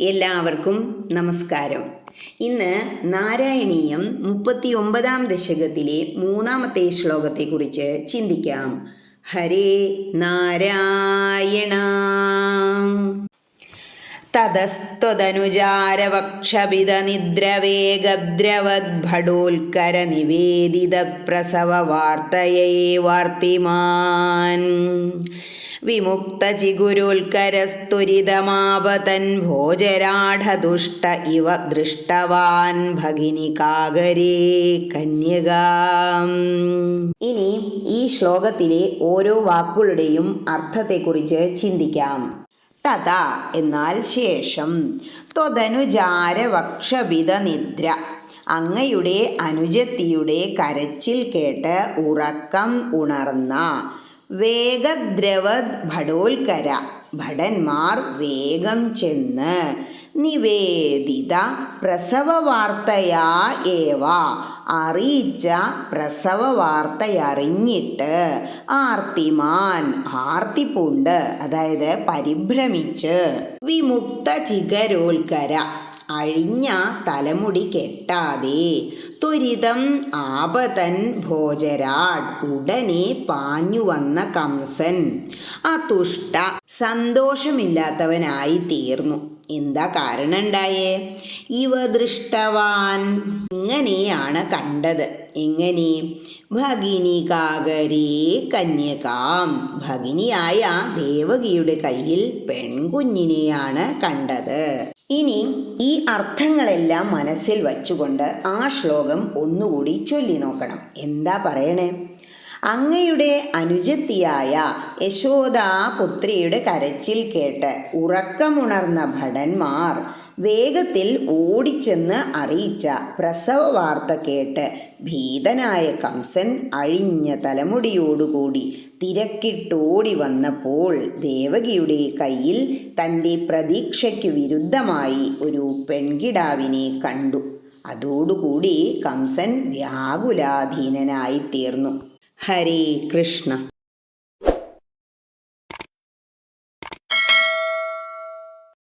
എല്ലാവർക്കും നമസ്കാരം. ഇന്ന് നാരായണീയം മുപ്പത്തി ഒമ്പതാം ദശകത്തിലെ മൂന്നാമത്തെ ശ്ലോകത്തെ കുറിച്ച് ചിന്തിക്കാം. ഹരേ നാരായണ. തതസ്ത്വതനുജാരവക്ഷപിതനിദ്രവേഗദ്രവദ്ഭടോൽക്കര നിവേദിത പ്രസവ വാർത്തയേ വാർത്തിമാൻ. വിമുക്തചിഗുരുൽക്കരസ്തുരിതമാപതൻ ഭോജരാഢദുഷ്ട ഇവ ദൃഷ്ടവാൻ ഭഗിനി കാകരേ കന്യക. ഇനി ഈ ശ്ലോകത്തിലെ ഓരോ വാക്കുകളുടെയും അർത്ഥത്തെക്കുറിച്ച് ചിന്തിക്കാം. തഥാ എന്നാൽ ശേഷം. ത്വതനുജാരവക്ഷഭിത നിദ്ര അങ്ങയുടെ അനുജത്തിയുടെ കരച്ചിൽ കേട്ട് ഉറക്കം ഉണർന്ന. വേഗദ്രവത് ഭടോൽക്കര ഭടന്മാർ വേഗം ചെന്ന് നിവേദിത പ്രസവ വാർത്തയാ ഏവ. അറിയിച്ച പ്രസവ വാർത്തയറിഞ്ഞിട്ട് ആർത്തിമാൻ ആർത്തിപ്പുണ്ട് അതായത് പരിഭ്രമിച്ച് വിമുക്ത ചിഗരോൽക്കര അഴിഞ്ഞ തലമുടി കെട്ടാതെ ത്വരിതം ആപതൻ ഭോജരാട് ഉടനെ പാഞ്ഞു വന്ന കംസൻ. അതുഷ്ട സന്തോഷമില്ലാത്തവനായി തീർന്നു. എന്താ കാരണം ഉണ്ടായേ ഇവ ദൃഷ്ടവാൻ. ഇങ്ങനെയാണ് കണ്ടത്. എങ്ങനെ? ഭഗിനി കാകരേ കന്യകാം. ഭഗിനിയായ ദേവകിയുടെ കയ്യിൽ പെൺകുഞ്ഞിനെയാണ് കണ്ടത്. ഇനി ഈ അർത്ഥങ്ങളെല്ലാം മനസ്സിൽ വച്ചുകൊണ്ട് ആ ശ്ലോകം ഒന്നുകൂടി ചൊല്ലി നോക്കണം. എന്താ പറയണേ? അങ്ങയുടെ അനുജത്തിയായ യശോദാപുത്രിയുടെ കരച്ചിൽ കേട്ട് ഉറക്കമുണർന്ന ഭടന്മാർ വേഗത്തിൽ ഓടിച്ചെന്ന് അറിയിച്ച പ്രസവ വാർത്ത കേട്ട് ഭീതനായ കംസൻ അഴിഞ്ഞ തലമുടിയോടുകൂടി തിരക്കിട്ടോടി വന്നപ്പോൾ ദേവകിയുടെ കയ്യിൽ തന്റെ പ്രതീക്ഷയ്ക്ക് വിരുദ്ധമായി ഒരു പെൺകിടാവിനെ കണ്ടു. അതോടുകൂടി കംസൻ വ്യാകുലാധീനനായി തീർന്നു ഹരേ കൃഷ്ണ.